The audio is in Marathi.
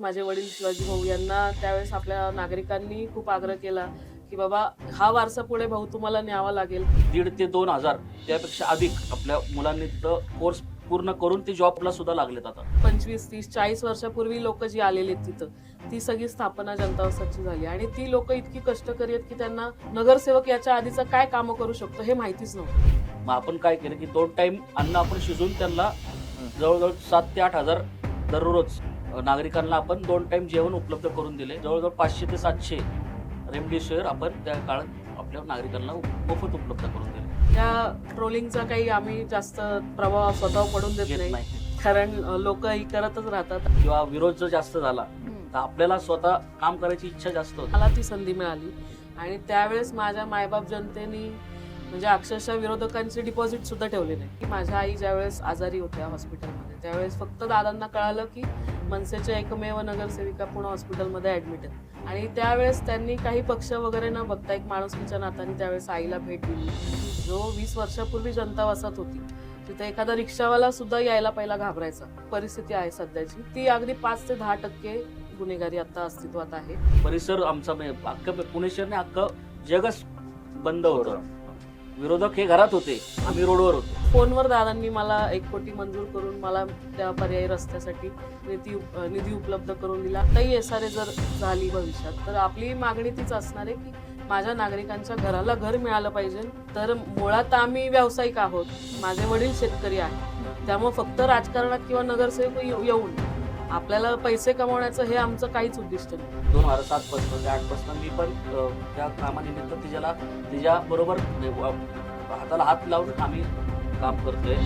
माझे वडील शिवाजी भाऊ यांना त्यावेळेस आपल्या नागरिकांनी खूप आग्रह केला की बाबा हा वारसा पुढे भाऊ तुम्हाला न्यावा लागेल. दीड ते दोन हजार त्यापेक्षा अधिक आपल्या मुलांनी तिथं कोर्स पूर्ण करून ते जॉबला सुद्धा लागलेत आता. पंचवीस तीस चाळीस वर्षापूर्वी लोक जी आलेली तिथं ती सगळी स्थापना जनता वसाहतची झाली आणि ती लोक इतकी कष्टकरी आहेत की त्यांना नगरसेवक याच्या आधीचं काय कामं करू शकतो हे माहितीच नव्हतं. मग आपण काय केलं की दोन टाइम अन्न आपण शिजवून त्यांना जवळजवळ सात ते आठ हजार दररोज नागरिकांना आपण दोन टाइम जेवण उपलब्ध करून दिले. जवळजवळ पाचशे ते सातशे रेमडेसिवीर आपण त्या काळात आपल्या नागरिकांना मोफत उपलब्ध करून दिले. त्या ट्रोलिंगचा काही आम्ही जास्त प्रभाव स्वतः पडून देत नाही. नाही. कारण लोक ही करतच राहतात. किंवा विरोध जर जास्त झाला तर आपल्याला स्वतः काम करायची इच्छा जास्त होती. मला ती संधी मिळाली. आणि त्यावेळेस माझ्या मायबाप जनतेनी म्हणजे अक्षरशः विरोधकांचे डिपॉझिट सुद्धा ठेवले नाही. माझ्या आई ज्यावेळेस आजारी होत्या हॉस्पिटलमध्ये त्यावेळेस फक्त दादांना कळालं की मनसेच्या एकमेव नगरसेविका पुणे हॉस्पिटलमध्ये ऍडमिट आहेत. आणि त्यावेळेस त्यांनी काही पक्ष वगैरे न बघता एक माणुसकीच्या नात्याने त्यावेळेस आईला भेट दिली. जो वीस वर्षापूर्वी जनता वसत होती तिथे एखादा रिक्षावाला सुद्धा यायला पहिला घाबरायचा. परिस्थिती आहे सध्याची. ती अगदी पाच ते दहा टक्के गुन्हेगारी आता अस्तित्वात आहे. परिसर आमचा म्हणजे पुणे शहरने अख्खं जगच बंद होतं. विरोधक हे घरात होते आम्ही रोडवर होतो. फोनवर दादांनी मला एक कोटी मंजूर करून मला त्या पर्यायी रस्त्यासाठी निधी निधी उपलब्ध करून दिला. आताही एस आर ए जर झाली भविष्यात तर आपली मागणी तीच असणार आहे की माझ्या नागरिकांच्या घराला घर मिळालं पाहिजे. तर मुळात आम्ही व्यावसायिक आहोत. माझे वडील शेतकरी आहेत. त्यामुळे फक्त राजकारणात किंवा नगरसेवक येऊ- येऊन आपल्याला पैसे कमवण्याचं हे आमचं काहीच उद्दिष्ट नाही. दोन हजार सात पासून म्हणजे ते आठपासून मी पण त्या कामानिमित्त तिच्याला तिच्या बरोबर म्हणजे, हाताला हात लावून आम्ही काम करतोय.